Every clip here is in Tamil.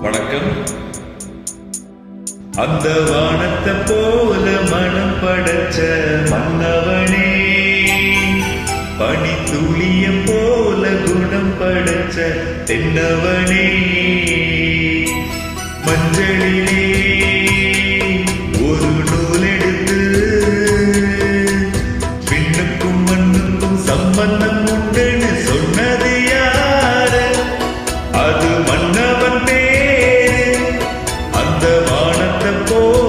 வணக்கம். அந்த வானத்தை போல மனம் படைச்ச மன்னவனே பனி துளிய போல குணம் படைச்ச தென்னவனே. மஞ்சளிலே ஒரு நூல் எடுத்து பின்னுக்கும் மண்ணுக்கும் சம்பந்தம் por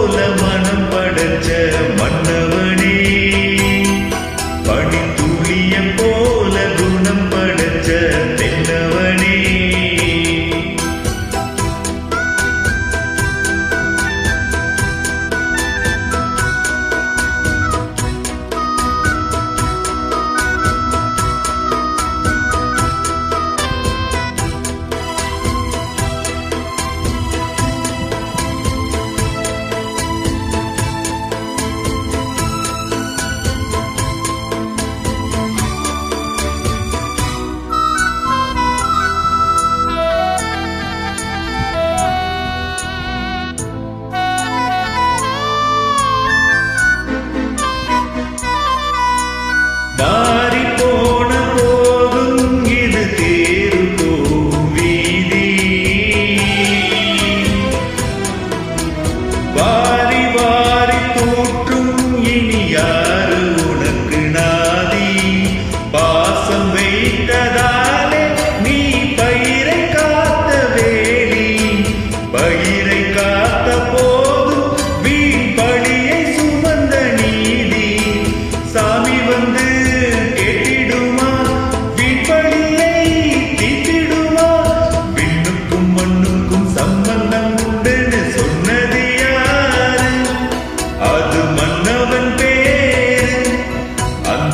வாரி வாரி தோற்றும் இனியார்.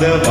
the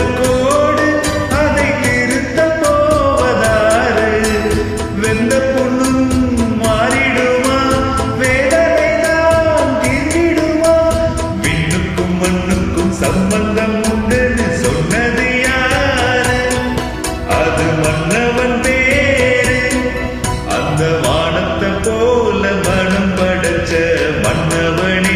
വന്നവനെ